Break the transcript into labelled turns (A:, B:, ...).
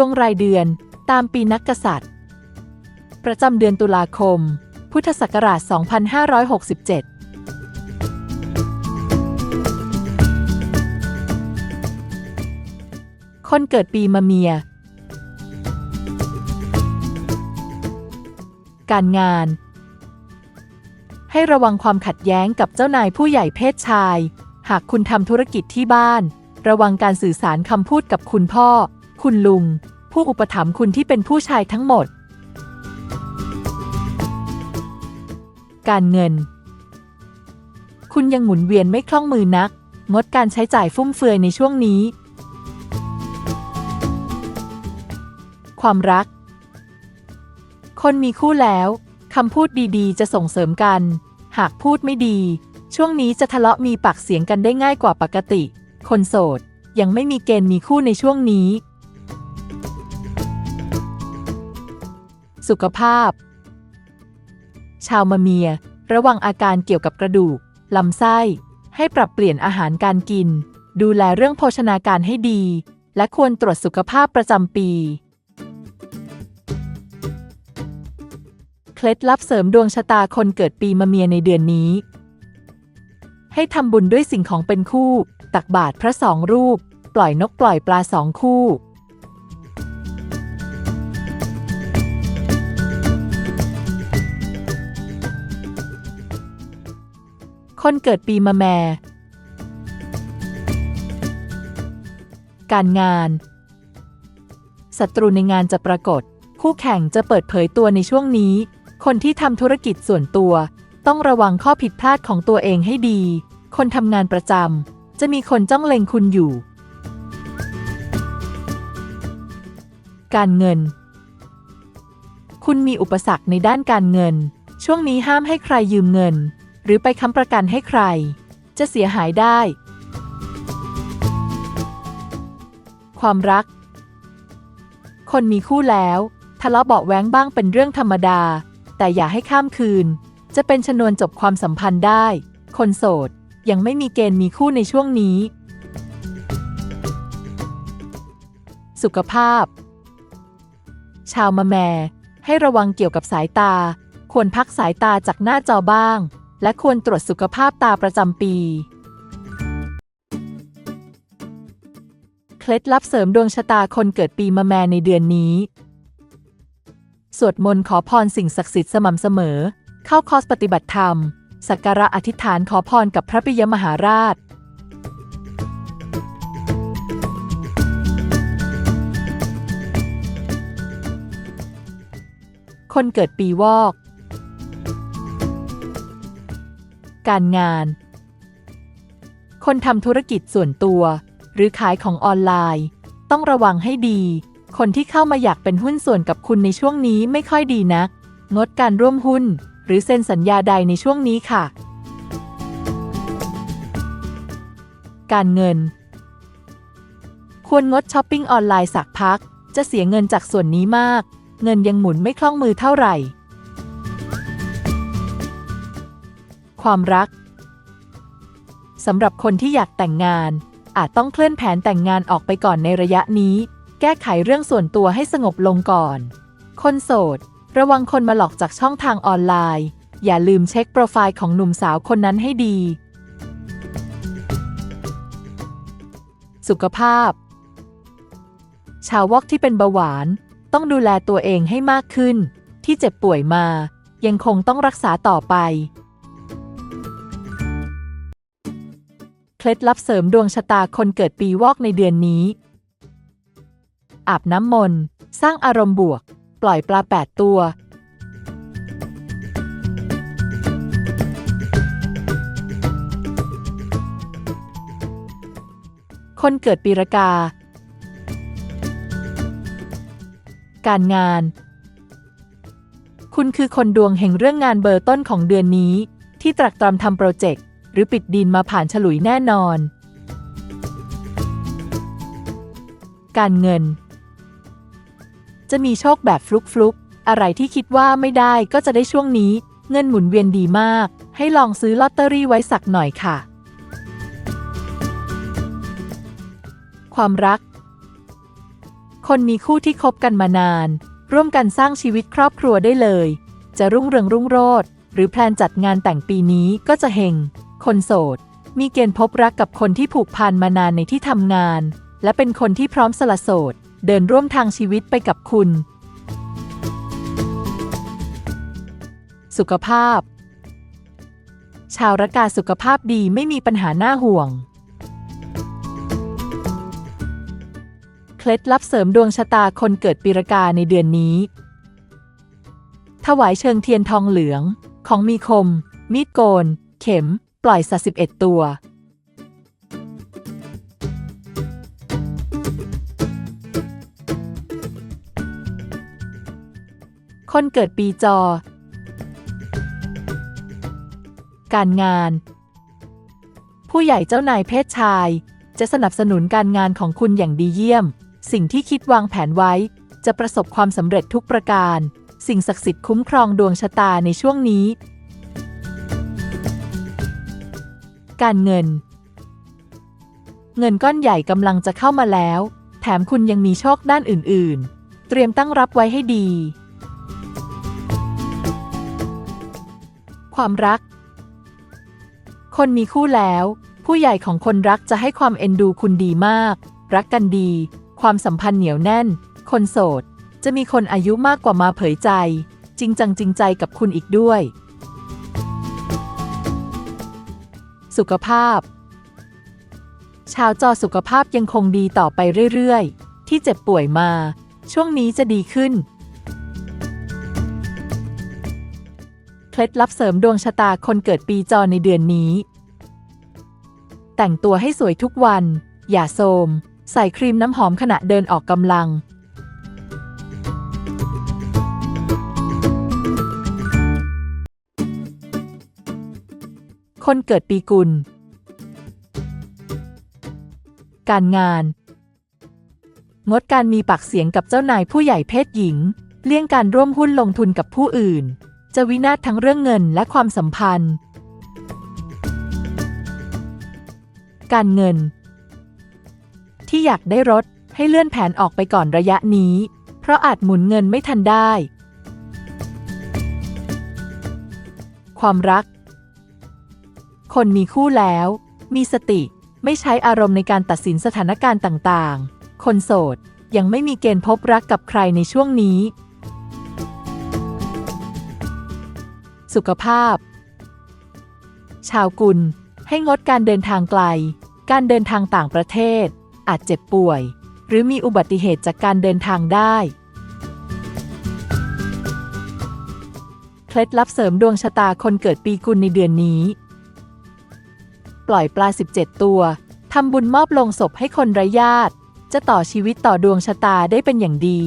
A: วงรายเดือนตามปีนักกษัตริย์ ประจำเดือนตุลาคม พุทธศักราช 2567คนเกิดปีมะเมีย การงาน ให้ระวังความขัดแย้งกับเจ้านายผู้ใหญ่เพศชาย หากคุณทำธุรกิจที่บ้าน ระวังการสื่อสารคำพูดกับคุณพ่อ คุณลุง ผู้อุปถัมภ์คุณที่เป็นผู้ชายทั้งหมด การเงิน คุณยังหมุนเวียนไม่คล่องมือนัก งดการใช้จ่ายฟุ่มเฟือยในช่วงนี้ ความรัก คนมีคู่แล้วคำพูดดีๆ จะส่งเสริมกัน หากพูดไม่ดี ช่วงนี้จะทะเลาะมีปากเสียงกันได้ง่ายกว่าปกติ คนโสดยังไม่มีเกณฑ์มีคู่ในช่วงนี้ สุขภาพ ชาวมะเมีย ระวังอาการเกี่ยวกับกระดูก ลำไส้ ให้ปรับเปลี่ยนอาหารการกิน ดูแลเรื่องโภชนาการให้ดี และควรตรวจสุขภาพประจำปี เคล็ดลับเสริมดวงชะตาคนเกิดปีมะเมียในเดือนนี้ ให้ทำบุญด้วยสิ่งของเป็นคู่ ตักบาตรพระสองรูป ปล่อยนกปล่อยปลาสองคู่ คนเกิดปีมะแมการงาน ศัตรูในงานจะปรากฏ คู่แข่งจะเปิดเผยตัวในช่วงนี้ คนที่ทำธุรกิจส่วนตัว ต้องระวังข้อผิดพลาดของตัวเองให้ดี คนทำงานประจำจะมีคนจ้องเล็งคุณอยู่ การเงิน คุณมีอุปสรรคในด้านการเงิน ช่วงนี้ห้ามให้ใครยืมเงิน หรือไปค้ำประกันให้ใคร จะเสียหายได้ ความรัก คนมีคู่แล้ว ทะเลาะเบาะแว้งบ้างเป็นเรื่องธรรมดา แต่อย่าให้ข้ามคืน จะเป็นชนวนจบความสัมพันธ์ได้ คนโสด ยังไม่มีเกณฑ์มีคู่ในช่วงนี้ สุขภาพ ชาวมะแม ให้ระวังเกี่ยวกับสายตา ควรพักสายตาจากหน้าจอบ้าง และควรตรวจสุขภาพตาประจำปี เคล็ดลับเสริมดวงชะตาคนเกิดปีมะแมในเดือนนี้ สวดมนต์ขอพรสิ่งศักดิ์สิทธิ์สม่ำเสมอ เข้าคอร์สปฏิบัติธรรม สักการะอธิษฐานขอพรกับพระปิยมหาราชคนเกิดปีวอก การงาน คนทำธุรกิจส่วนตัว หรือขายของออนไลน์ ต้องระวังให้ดี คนที่เข้ามาอยากเป็นหุ้นส่วนกับคุณในช่วงนี้ไม่ค่อยดีนัก งดการร่วมหุ้น หรือเซ็นสัญญาใดในช่วงนี้ค่ะ การเงิน ควรงดช้อปปิ้งออนไลน์สักพัก จะเสียเงินจากส่วนนี้มาก เงินยังหมุนไม่คล่องมือเท่าไหร่ ความรักสำหรับคนที่อยากแต่งงาน อาจต้องเคลื่อนแผนแต่งงานออกไปก่อนในระยะนี้ แก้ไขเรื่องส่วนตัวให้สงบลงก่อน คนโสด ระวังคนมาหลอกจากช่องทางออนไลน์ อย่าลืมเช็คโปรไฟล์ของหนุ่มสาวคนนั้นให้ดี สุขภาพ ชาววอกที่เป็นเบาหวาน ต้องดูแลตัวเองให้มากขึ้น ที่เจ็บป่วยมา ยังคงต้องรักษาต่อไป ล็ดลับเสริมดวงชะตาคนเกิดปีวอกในเดือนนี้ อาบน้ำมนต์สร้างอารมณ์บวก ปล่อยปลาแปดตัว คนเกิดปีรากา การงาน คุณคือคนดวงแห่งเรื่องงานเบอร์ต้นของเดือนนี้ ที่ตรักตรำทำโปรเจกต์ หรือปิดดินมาผ่านฉลุยแน่นอน การเงิน จะมีโชคแบบฟลุกฟลุกๆ อะไรที่คิดว่าไม่ได้ก็จะได้ช่วงนี้ เงินหมุนเวียนดีมาก ให้ลองซื้อลอตเตอรี่ไว้สักหน่อยค่ะ ความรัก คนมีคู่ที่คบกันมานาน ร่วมกันสร้างชีวิตครอบครัวได้เลย จะรุ่งเรืองรุ่งโรจน์หรือแพลนจัดงานแต่งปีนี้ก็จะเฮง คนโสด มีเกณฑ์พบรักกับคนที่ผูกพันมานานในที่ทำงาน และเป็นคนที่พร้อมสละโสด เดินร่วมทางชีวิตไปกับคุณ สุขภาพ ชาวระกาสุขภาพดีไม่มีปัญหาหน้าห่วง เคล็ดลับเสริมดวงชะตาคนเกิดปีรากาในเดือนนี้ ถวายเชิงเทียนทองเหลือง ของมีคม มีดโกน เข็ม ล่อยสัตว์สิบเอ็ดตัว คนเกิดปีจอ การงาน ผู้ใหญ่เจ้านายเพศชาย จะสนับสนุนการงานของคุณอย่างดีเยี่ยม สิ่งที่คิดวางแผนไว้ จะประสบความสำเร็จทุกประการ สิ่งศักดิ์สิทธิ์คุ้มครองดวงชะตาในช่วงนี้ การเงิน เงินก้อนใหญ่กำลังจะเข้ามาแล้ว แถมคุณยังมีโชคด้านอื่น ๆ เตรียมตั้งรับไว้ให้ดี ความรัก คนมีคู่แล้ว ผู้ใหญ่ของคนรักจะให้ความเอ็นดูคุณดีมาก รักกันดี ความสัมพันธ์เหนียวแน่น คนโสด จะมีคนอายุมากกว่ามาเผยใจ จริงจังจริงใจกับคุณอีกด้วย สุขภาพ ชาวจอสุขภาพยังคงดีต่อไปเรื่อยๆ ที่เจ็บป่วยมา ช่วงนี้จะดีขึ้น เคล็ดลับเสริมดวงชะตาคนเกิดปีจอในเดือนนี้ แต่งตัวให้สวยทุกวัน อย่าโทรมใส่ครีมน้ำหอมขณะเดินออกกำลัง คนเกิดปีกุล การงาน งดการมีปากเสียงกับเจ้านายผู้ใหญ่เพศหญิง เลี่ยงการร่วมหุ้นลงทุนกับผู้อื่น จะวินาศทั้งเรื่องเงินและความสัมพันธ์ การเงิน ที่อยากได้รถให้เลื่อนแผนออกไปก่อนระยะนี้ เพราะอาจหมุนเงินไม่ทันได้ ความรัก คนมีคู่แล้ว มีสติ ไม่ใช้อารมณ์ในการตัดสินสถานการณ์ต่างๆ คนโสด ยังไม่มีเกณฑ์พบรักกับใครในช่วงนี้ สุขภาพ ชาวกุล ให้งดการเดินทางไกล การเดินทางต่างประเทศ อาจเจ็บป่วย หรือมีอุบัติเหตุจากการเดินทางได้เคล็ดลับเสริมดวงชะตาคนเกิดปีกุลในเดือนนี้ ปล่อยปลา 17 ตัว ทำบุญมอบลงศพให้คนไร้ญาติ จะต่อชีวิตต่อดวงชะตาได้เป็นอย่างดี